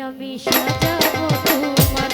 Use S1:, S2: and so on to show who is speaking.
S1: আমি সাজাবো তোমার